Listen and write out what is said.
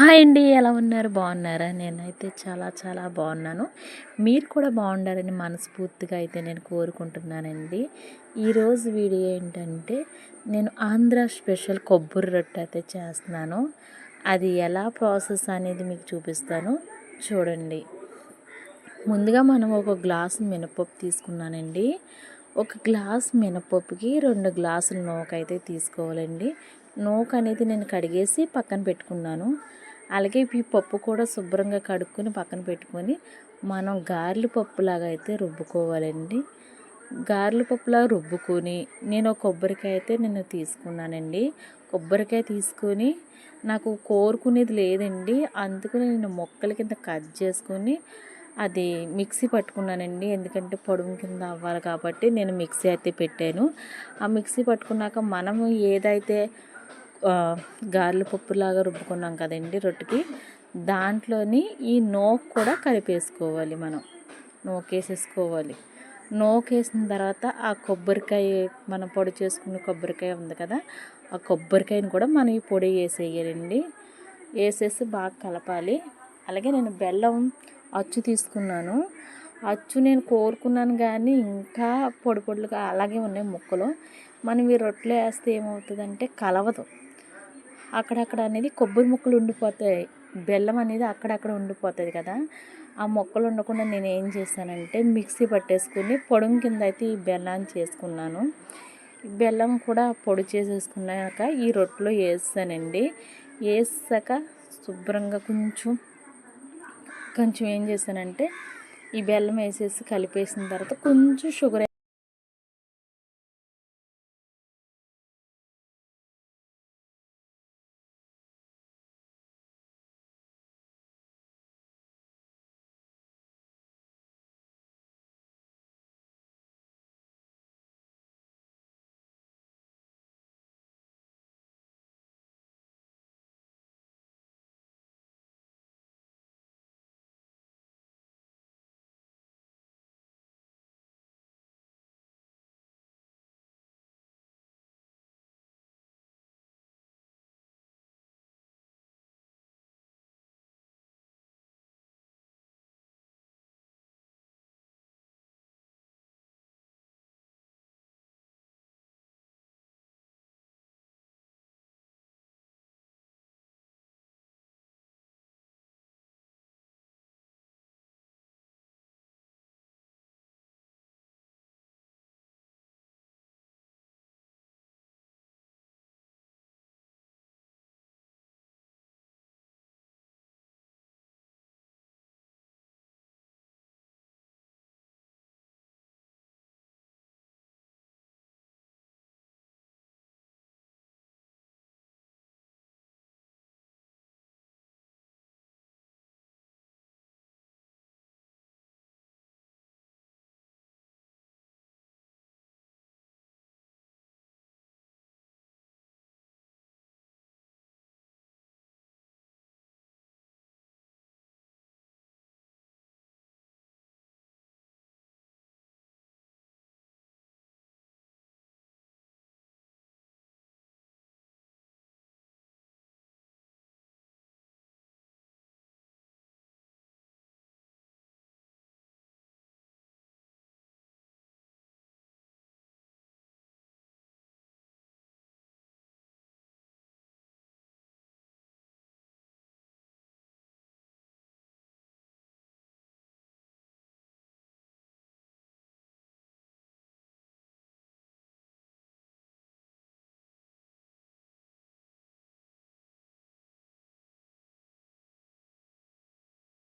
Hi అండి ఎలా ఉన్నారు? బాగున్నారా? నేనైతే చాలా చాలా బాగున్నాను. మీరు కూడా బాగుండాలని మనస్ఫూర్తిగా అయితే నేను కోరుకుంటున్నానండి. ఈరోజు వీడియో ఏంటంటే నేను ఆంధ్ర స్పెషల్ కొబ్బరి రొట్టె అయితే చేస్తున్నాను. అది ఎలా ప్రాసెస్ అనేది మీకు చూపిస్తాను. చూడండి. ముందుగా మనం ఒక గ్లాసు మినపప్పు తీసుకున్నానండి. ఒక గ్లాస్ మినపప్పుకి రెండు గ్లాసులు నూక అయితే తీసుకోవాలండి. నూక అనేది నేను కడిగేసి పక్కన పెట్టుకున్నాను. అలాగే ఈ పప్పు కూడా శుభ్రంగా కడుక్కొని పక్కన పెట్టుకొని మనం గార్లు పప్పులాగా అయితే రుబ్బుకోవాలండి. గార్లు పప్పులా రుబ్బుకొని నేను కొబ్బరికాయ అయితే నేను తీసుకున్నానండి. కొబ్బరికాయ తీసుకొని నాకు కోరుకునేది లేదండి. అందుకని నేను మొక్కల కింద కట్ చేసుకొని అది మిక్సీ పట్టుకున్నానండి. ఎందుకంటే పొడుము కింద అవ్వాలి కాబట్టి నేను మిక్సీ అయితే పెట్టాను. ఆ మిక్సీ పట్టుకున్నాక మనము ఏదైతే గారెల పప్పులాగా రుబ్బుకున్నాం కదండి రొట్టెకి. దాంట్లోని ఈ నోక్ కూడా కలిపేసుకోవాలి మనం. నోకేసేసుకోవాలి నోకేసిన తర్వాత ఆ కొబ్బరికాయ మనం పొడి చేసుకున్న కొబ్బరికాయ ఉంది కదా ఆ కొబ్బరికాయని కూడా మనం ఈ పొడి వేసేయాలండి. వేసేసి బాగా కలపాలి. అలాగే నేను బెల్లం అచ్చు తీసుకున్నాను. అచ్చు నేను కోరుకున్నాను కానీ ఇంకా పొడి పొడులుగా అలాగే ఉన్నాయి ముక్కలు. మనం ఈ రొట్టెలు వేస్తే ఏమవుతుందంటే కలవదు. అక్కడక్కడ అనేది కొబ్బరి ముక్కలు ఉండిపోతాయి. బెల్లం అనేది అక్కడక్కడ ఉండిపోతుంది కదా. ఆ మొక్కలు ఉండకుండా నేను ఏం చేశానంటే మిక్సీ పట్టేసుకుని పొడుం కింద అయితే ఈ బెల్లాన్ని చేసుకున్నాను. బెల్లం కూడా పొడి చేసేసుకున్నాక ఈ రొట్టెలో వేసానండి వేసాక శుభ్రంగా కొంచెం కొంచెం ఏం చేశానంటే ఈ బెల్లం వేసేసి కలిపేసిన తర్వాత కొంచెం షుగర్